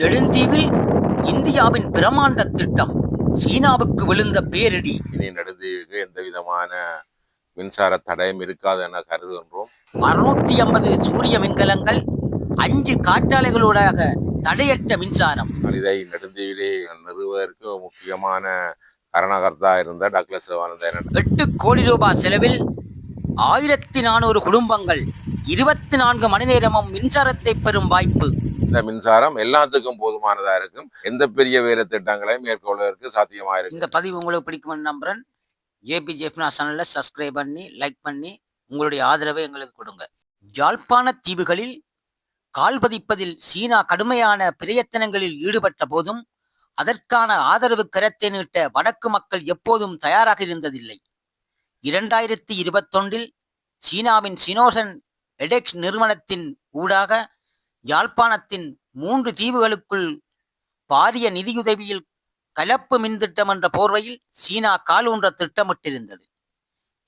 நெடுந்தீவில் இந்தியாவின் பிரமாண்ட திட்டம். சீனாவுக்கு விழுந்த பேரிடி. இனி நெடுந்தீவுக்கு எந்த விதமான மின்சார தடையும் இருக்காது என கருதுகின்றோம். அறுநூற்றி ஐம்பது சூரிய மின்கலங்கள் அஞ்சு காற்றாலைகளூடாக தடையற்ற மின்சாரம். இதை நெடுந்தீவிலே நிறுவுவதற்கு முக்கியமான கரணகர்த்தா இருந்த டாக்டர் சிவானந்தன் எட்டு கோடி ரூபாய் செலவில் ஆயிரத்தி நானூறு குடும்பங்கள் இருபத்தி நான்கு மணி நேரமும் மின்சாரத்தை பெறும் வாய்ப்பு. இந்த மின்சாரம் எல்லாத்துக்கும் போதுமானதா இருக்கும். எந்த பெரிய வேலை திட்டங்களை மேற்கொள்வதற்கு சாத்தியமா இருக்கும் இந்த பதிவு உங்களுக்கு பிடிக்கும்னு நம்புறேன். ஏபி ஜெஃப்னா சேனலை சப்ஸ்கிரைப் பண்ணி லைக் பண்ணி உங்களுடைய ஆதரவை எங்களுக்கு கொடுங்க. ஜாழ்ப்பாண தீவுகளில் கால் பதிப்பதில் சீனா கடுமையான பிரயத்தனங்களில் ஈடுபட்ட போதும் அதற்கான ஆதரவு கரத்தை நீட்ட வடக்கு மக்கள் எப்போதும் தயாராக இருந்ததில்லை. இரண்டாயிரத்தி இருபத்தொன்றில் சீனாவின் சினோசன் எடெக்ஸ் நிறுவனத்தின் ஊடாக யாழ்ப்பாணத்தின் மூன்று தீவுகளுக்குள் பாரிய நிதியுதவியில் கலப்பு மின் திட்டம் என்ற போர்வையில் சீனா காலூன்ற திட்டமிட்டிருந்தது.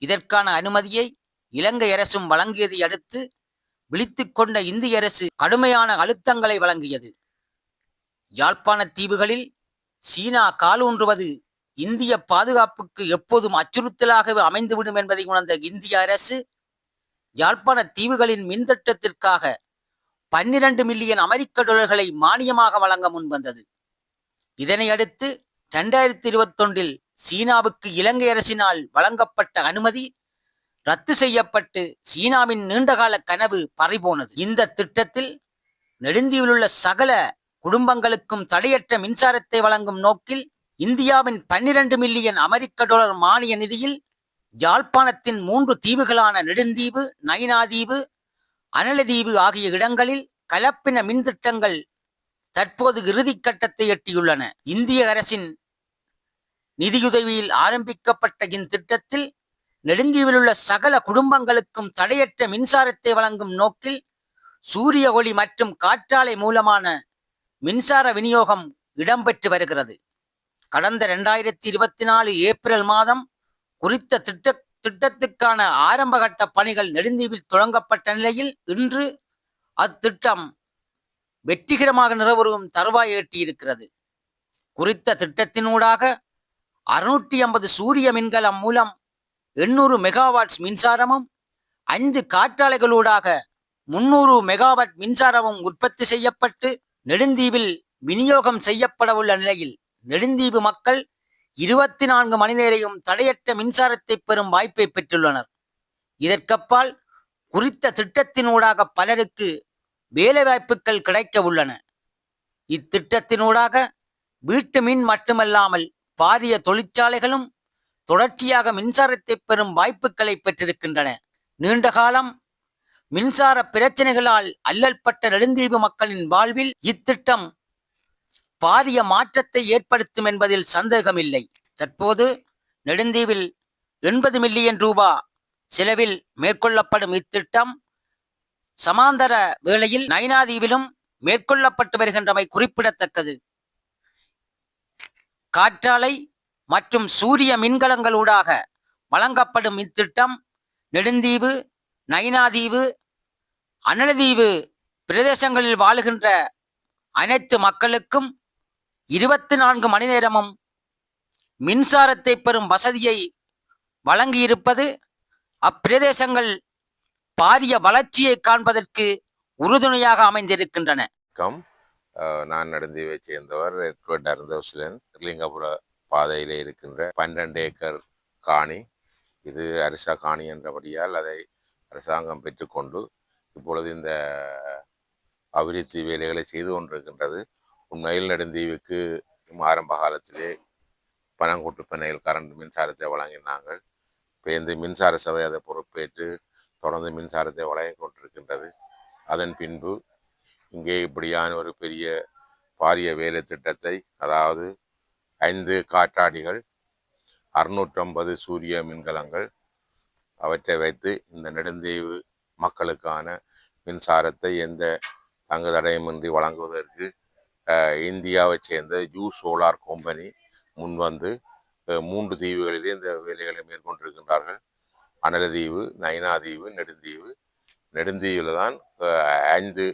இதற்கான அனுமதியை இலங்கை அரசும் வழங்கியதை அடுத்து விழித்து கொண்ட இந்திய அரசு கடுமையான அழுத்தங்களை வழங்கியது. யாழ்ப்பாண தீவுகளில் சீனா காலூன்றுவது இந்திய பாதுகாப்புக்கு எப்போதும் அச்சுறுத்தலாகவே அமைந்துவிடும் என்பதை உணர்ந்த இந்திய அரசு யாழ்ப்பாண தீவுகளின் மின்திட்டத்திற்காக பன்னிரண்டு மில்லியன் அமெரிக்க டாலர்களை மானியமாக வழங்க முன்வந்தது. இதனை அடுத்து இரண்டாயிரத்தி இருபத்தொன்றில் சீனாவுக்கு இலங்கை அரசினால் வழங்கப்பட்ட அனுமதி ரத்து செய்யப்பட்டு சீனாவின் நீண்டகால கனவு பறிபோனது. இந்த திட்டத்தில் நெடுந்தீவில் உள்ள சகல குடும்பங்களுக்கும் தடையற்ற மின்சாரத்தை வழங்கும் நோக்கில் இந்தியாவின் பன்னிரண்டு மில்லியன் அமெரிக்க டாலர் மானிய நிதியில் யாழ்ப்பாணத்தின் மூன்று தீவுகளான நெடுந்தீவு நயினாதீவு அனலதீவு ஆகிய இடங்களில் கலப்பின மின் திட்டங்கள் தற்போது இறுதிக் கட்டத்தை எட்டியுள்ளன. இந்திய அரசின் நிதியுதவியில் ஆரம்பிக்கப்பட்ட இத்திட்டத்தில் நெடுந்தீவில் உள்ள சகல குடும்பங்களுக்கும் தடையற்ற மின்சாரத்தை வழங்கும் நோக்கில் சூரிய ஒளி மற்றும் காற்றாலை மூலமான மின்சார விநியோகம் இடம்பெற்று வருகிறது. கடந்த இரண்டாயிரத்தி இருபத்தி நாலு ஏப்ரல் மாதம் குறித்த திட்ட திட்டத்துக்கான ஆரம்பகட்ட பணிகள் நெடுந்தீவில் தொடங்கப்பட்ட நிலையில் இன்று அத்திட்டம் வெற்றிகரமாக நிறைவேறும் தருவாய் எட்டியிருக்கிறது குறித்த திட்டத்தினூடாக அறுநூற்றி ஐம்பது சூரிய மின்கலம் மூலம் எண்ணூறு மெகாவாட்ஸ் மின்சாரமும் ஐந்து காற்றாலைகளூடாக முன்னூறு மெகாவாட் மின்சாரமும் உற்பத்தி செய்யப்பட்டு நெடுந்தீவில் விநியோகம் செய்யப்பட உள்ள நிலையில் நெடுந்தீவு மக்கள் இருபத்தி நான்கு மணி நேரையும் தடையற்ற மின்சாரத்தை பெறும் வாய்ப்பை பெற்றுள்ளனர். இதற்கப்பால் குறித்த திட்டத்தினூடாக பலருக்கு வேலைவாய்ப்புகள் கிடைக்க உள்ளன. இத்திட்டத்தினூடாக வீட்டு மின் மட்டுமல்லாமல் பாரிய தொழிற்சாலைகளும் தொடர்ச்சியாக மின்சாரத்தை பெறும் வாய்ப்புகளை பெற்றிருக்கின்றன. நீண்ட காலம் மின்சார பிரச்சனைகளால் அல்லல்பட்ட நெடுந்தீவு மக்களின் வாழ்வில் இத்திட்டம் பாரிய மாற்றத்தை ஏற்படுத்தும் என்பதில் சந்தேகமில்லை. தற்போது நெடுந்தீவில் எண்பது மில்லியன் ரூபா செலவில் மேற்கொள்ளப்படும் இத்திட்டம் சமாந்தர வேளையில் நைனாதீவிலும் மேற்கொள்ளப்பட்டு வருகின்றமை குறிப்பிடத்தக்கது. காற்றாலை மற்றும் சூரிய மின்கலங்களூடாக வழங்கப்படும் இத்திட்டம் நெடுந்தீவு நைனாதீவு அனலதீவு பிரதேசங்களில் வாழுகின்ற அனைத்து மக்களுக்கும் இருபத்தி நான்கு மணி நேரமும் மின்சாரத்தை பெறும் வசதியை வழங்கியிருப்பது அப்பிரதேசங்கள் பாரிய வளர்ச்சியை காண்பதற்கு உறுதுணையாக அமைந்திருக்கின்றன. நான் நடந்து சேர்ந்தவர் எட்வர்ட் அருந்தோசிலன் லிங்கபுர பாதையில் இருக்கின்ற பன்னெண்டு ஏக்கர் காணி. இது அரிசா காணி என்றபடியால் அதை அரசாங்கம் பெற்றுக்கொண்டு இப்பொழுது இந்த அபிவிருத்தி வேலைகளை செய்து கொண்டிருக்கின்றது. உண்மையில் நெடுந்தீவுக்கு ஆரம்ப காலத்திலே பனங்கூட்டு பண்ணையில் கரண்ட் மின்சாரத்தை வழங்கினாங்கள் இப்போ இந்த மின்சார சபை அதை பொறுப்பேற்று தொடர்ந்து மின்சாரத்தை வழங்கி கொண்டிருக்கின்றது. அதன் பின்பு இங்கே இப்படியான ஒரு பெரிய பாரிய வேலை திட்டத்தை அதாவது ஐந்து காற்றாடிகள் அறுநூற்றம்பது சூரிய மின்கலங்கள் அவற்றை வைத்து இந்த நெடுந்தீவு மக்களுக்கான மின்சாரத்தை எந்த தங்குதடையுமின்றி வழங்குவதற்கு இந்தியாவை சேர்ந்த ஜூ சோலார் கம்பெனி முன்வந்து மூன்று தீவுகளிலே இந்த வேலைகளை மேற்கொண்டிருக்கின்றார்கள். அனலதீவு நைனாதீவு நெடுந்தீவு. நெடுந்தீவில் தான் ஐந்து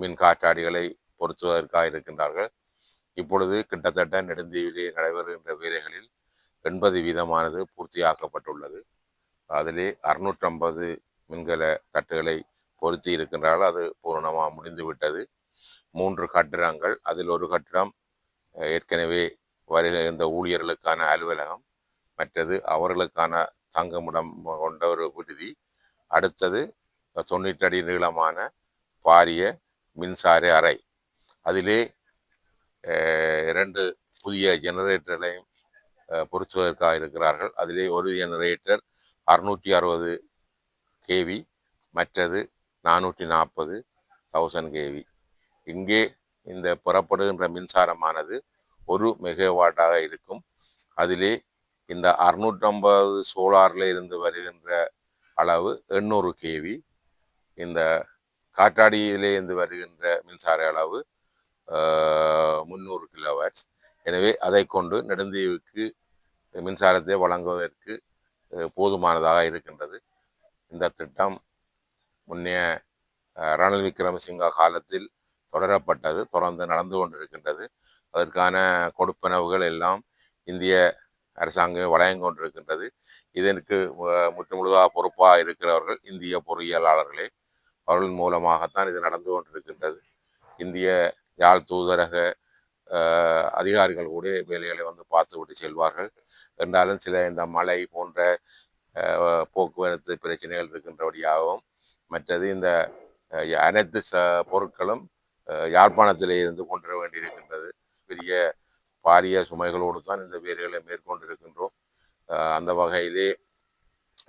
மின் காற்றாடிகளை பொருத்துவதற்காக இருக்கின்றார்கள். இப்பொழுது கிட்டத்தட்ட நெடுந்தீவிலே நடைபெறுகின்ற வேலைகளில் எண்பது வீதமானது பூர்த்தியாக்கப்பட்டுள்ளது. அதிலே அறுநூற்றம்பது மின்கல தட்டுகளை பொருத்தி இருக்கின்றார்கள். அது பூரணமாக முடிந்துவிட்டது. மூன்று கட்டிடங்கள். அதில் ஒரு கட்டிடம் ஏற்கனவே வரையில் இருந்த ஊழியர்களுக்கான அலுவலகம் மற்றது அவர்களுக்கான தங்குமிடம் கொண்ட ஒரு விடுதி அடுத்தது தொண்ணூற்றி அடி நீளமான பாரிய மின்சார அறை. அதிலே இரண்டு புதிய ஜெனரேட்டர்களையும் பொருத்துவதற்காக இருக்கிறார்கள். அதிலே ஒரு ஜெனரேட்டர் அறுநூற்றி அறுபது கேவி மற்றது நானூற்றி நாற்பது தௌசண்ட் கேவி. இங்கே இந்த புறப்படுகின்ற மின்சாரமானது ஒரு மெகாவாட்டாக இருக்கும். அதிலே இந்த அறுநூற்றம்பது சோலாரில் இருந்து வருகின்ற அளவு எண்ணூறு கேவி. இந்த காற்றாடியிலே இருந்து வருகின்ற மின்சார அளவு முந்நூறு கிலோவாட்ஸ். எனவே அதை கொண்டு நெடுந்தீவுக்கு மின்சாரத்தை வழங்குவதற்கு போதுமானதாக இருக்கின்றது. இந்த திட்டம் முன்னைய ரணில் விக்ரமசிங்கா காலத்தில் தொடரப்பட்டது தொடர்ந்து நடந்து கொண்டிருக்கின்றது. அதற்கான கொடுப்பனவுகள் எல்லாம் இந்திய அரசாங்கம் வழங்கி கொண்டிருக்கின்றது. இதற்கு முற்றுமுழுதாக பொறுப்பாக இருக்கிறவர்கள் இந்திய பொறியியலாளர்களே அவர்கள் மூலமாகத்தான் இது நடந்து கொண்டிருக்கின்றது. இந்திய யாழ் தூதரக அதிகாரிகள் கூட வேலைகளை வந்து பார்த்துவிட்டு செல்வார்கள். என்றாலும் சில இந்த மழை போன்ற போக்குவரத்து பிரச்சனைகள் இருக்கின்றபடியாகவும் மற்றது இந்த அனைத்து ச பொருட்களும் யாழ்ப்பாணத்திலே இருந்து கொண்டு வர வேண்டியிருக்கின்றது. பெரிய பாரிய சுமைகளோடு தான் இந்த வேலைகளை மேற்கொண்டிருக்கின்றோம். அந்த வகையிலே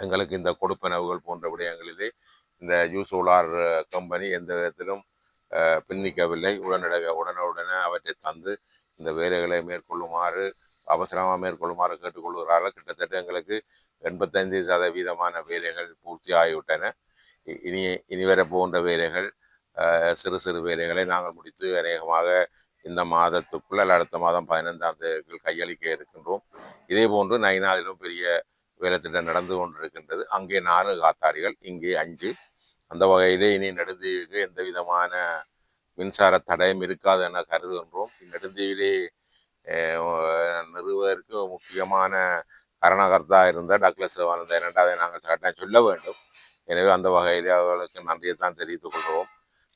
எங்களுக்கு இந்த கொடுப்பனவுகள் போன்ற விடயங்களிலே இந்த யூ சோலார் கம்பெனி எந்த விதத்திலும் பின்னிக்கவில்லை. உடனடியாக உடனுடனே அவற்றை தந்து இந்த வேலைகளை மேற்கொள்ளுமாறு அவசரமாக மேற்கொள்ளுமாறு கேட்டுக்கொள்கிறார்கள். கிட்டத்தட்ட எங்களுக்கு எண்பத்தைந்து சதவீதமான வேலைகள் பூர்த்தி ஆகிவிட்டன. இனி இனி வர போன்ற வேலைகள் சிறு சிறு வேலைகளை நாங்கள் முடித்து அநேகமாக இந்த மாதத்துக்குள் அல்ல அடுத்த மாதம் பதினைந்தாம் தேதிக்குள் கையளிக்க இருக்கின்றோம். இதே போன்று நைனாதிலும் பெரிய வேலை திட்டம் நடந்து கொண்டிருக்கின்றது. அங்கே நாலு காத்தாடிகள் இங்கே அஞ்சு. அந்த வகையிலே இனி நெடுந்தீவுக்கு எந்த விதமான மின்சார தடயம் இருக்காது என கருதுகின்றோம். நெடுந்தீவிலே நிறுவதற்கு முக்கியமான கரணகர்த்தா இருந்த டக்ளஸ் வாழ்ந்த இரண்டாவதை நாங்கள் கட்டாயம் சொல்ல வேண்டும். எனவே அந்த வகையிலே அவர்களுக்கு நன்றியை தான் தெரிவித்துக் கொள்கிறோம்.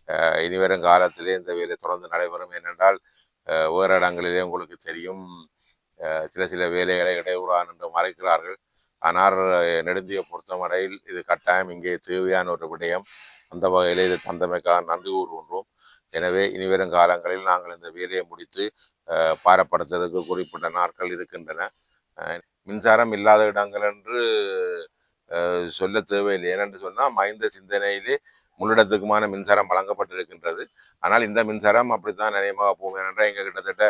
இனிவரும் இனி வரும் காலத்திலே இந்த வேலை தொடர்ந்து நடைபெறும். ஏனென்றால் ஓரிடங்களிலே வேறு இடங்களிலே உங்களுக்கு தெரியும் சில சில வேலைகளை இடையூறான் என்று மறைக்கிறார்கள். ஆனால் நெடுந்திய நெடுந்தியை பொறுத்தவரையில் இது கட்டாயம் இங்கே தேவையான ஒரு விடயம். அந்த வகையில் இது தந்தமைக்காக நன்றி கூறுகின்றோம். எனவே இனிவரும் காலங்களில் நாங்கள் இந்த வேலையை முடித்து பாரப்படுத்துவதற்கு குறிப்பிட்ட நாட்கள் இருக்கின்றன. மின்சாரம் இல்லாத இடங்கள் என்று சொல்ல தேவையில்லை. ஏனென்று சொன்னால் மைந்த சிந்தனையிலே முன்னிடத்துக்குமான மின்சாரம் வழங்கப்பட்டிருக்கின்றது. ஆனால் இந்த மின்சாரம் அப்படித்தான் நினைவாக போகும். ஏனென்றால் இங்கே கிட்டத்தட்ட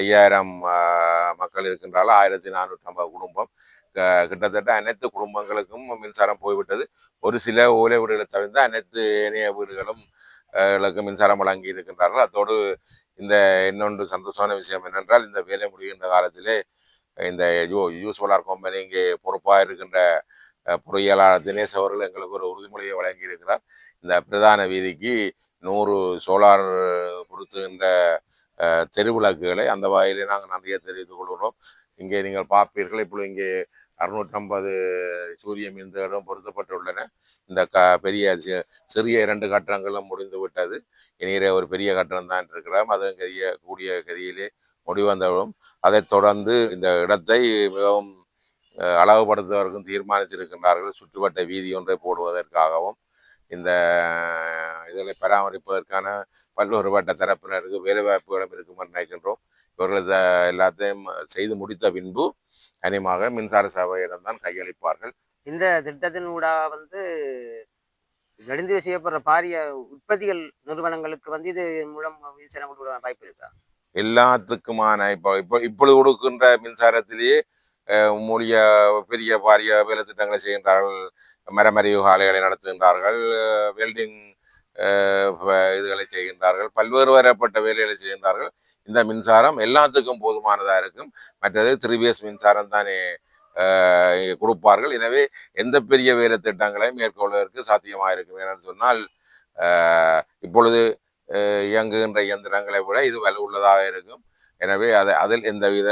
ஐயாயிரம் மக்கள் இருக்கின்றாலும் ஆயிரத்தி நானூற்றி ஐம்பது குடும்பம் கிட்டத்தட்ட அனைத்து குடும்பங்களுக்கும் மின்சாரம் போய்விட்டது. ஒரு சில ஓலை வீடுகளை தவிர்த்து அனைத்து ஏனைய வீடுகளும் களுக்கு மின்சாரம் வழங்கி இருக்கின்றார்கள். அதோடு இந்த இன்னொன்று சந்தோஷமான விஷயம் என்னென்றால் இந்த வேலை முடிகின்ற காலத்திலே இந்த யூ யூ சோலார் கம்பெனி இங்கே பொறுப்பாக இருக்கின்ற பொறியியலாளர் தினேஷ் அவர்கள் எங்களுக்கு ஒரு உறுதிமொழியை வழங்கி இருக்கிறார் இந்த பிரதான வீதிக்கு நூறு சோலார் பொருத்துகின்ற தெருவிளக்குகளை அந்த வகையிலே நாங்கள் நிறைய தெரிவித்துக் கொள்கிறோம். இங்கே நீங்கள் பார்ப்பீர்கள் இப்பொழுது இங்கே அறுநூற்றம்பது சூரிய மின்தடம் பொருத்தப்பட்டுள்ளன. இந்த க பெரிய சிறிய இரண்டு கட்டணங்களும் முடிந்து விட்டது இனிகிற ஒரு பெரிய கட்டணம் தான் இருக்கிறோம் அது கதிய கூடிய கதியிலே முடிவந்தவரும். அதைத் தொடர்ந்து இந்த இடத்தை மிகவும் அஹ், அழகுபடுத்துவதற்கும் தீர்மானித்திருக்கின்றார்கள். சுற்றுவட்ட வீதி ஒன்றை போடுவதற்காகவும் இந்த இதில் பராமரிப்பதற்கான பல்வேறுபட்ட தரப்பினருக்கு வேலைவாய்ப்புகளும் இருக்கும் என்று நினைக்கின்றோம். இவர்கள் எல்லாத்தையும் செய்து முடித்த பின்பு அனிமாக மின்சார சபையிடம் தான் கையளிப்பார்கள். இந்த திட்டத்தின் ஊடாக வந்து நெடுந்தீவு செய்யப்படுற பாரிய உற்பத்திகள் நிறுவனங்களுக்கு வந்து இது மூலம் மின்சாரம் வர வாய்ப்பு இருக்கா? எல்லாத்துக்குமான இப்போ இப்போ இப்பொழுது கொடுக்கின்ற மின்சாரத்திலேயே மூலிய பெரிய பாரிய வேலை திட்டங்களை செய்கின்றார்கள். மரமறிவு ஆலைகளை நடத்துகின்றார்கள். வெல்டிங் இதுகளை செய்கின்றார்கள். பல்வேறு வரப்பட்ட வேலைகளை செய்கின்றார்கள். இந்த மின்சாரம் எல்லாத்துக்கும் போதுமானதாக இருக்கும். மற்றது த்ரீபிஎஸ் மின்சாரம் தானே கொடுப்பார்கள். எனவே எந்த பெரிய வேலை திட்டங்களையும் மேற்கொள்வதற்கு சாத்தியமாக இருக்கும் ஏனென்று சொன்னால் இப்பொழுது இயங்குகின்ற இயந்திரங்களை விட இது வலு உள்ளதாக இருக்கும். எனவே அதை அதில் எந்தவித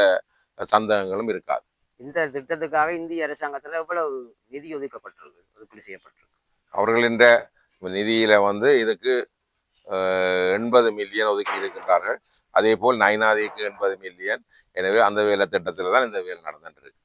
சந்தேகங்களும் இருக்காது. இந்த திட்டத்துக்காக இந்திய அரசாங்கத்தில் எவ்வளவு நிதி ஒதுக்கப்பட்டிருக்கு ஒதுக்கீடு செய்யப்பட்டிருக்கு? இந்த நிதியில வந்து இதுக்கு எண்பது மில்லியன் ஒதுக்கி இருக்கின்றார்கள். அதே போல் நைனாதிக்கு எண்பது மில்லியன் எனவே அந்த வேலை திட்டத்தில் தான் இந்த வேலை நடந்துட்டு இருக்கு.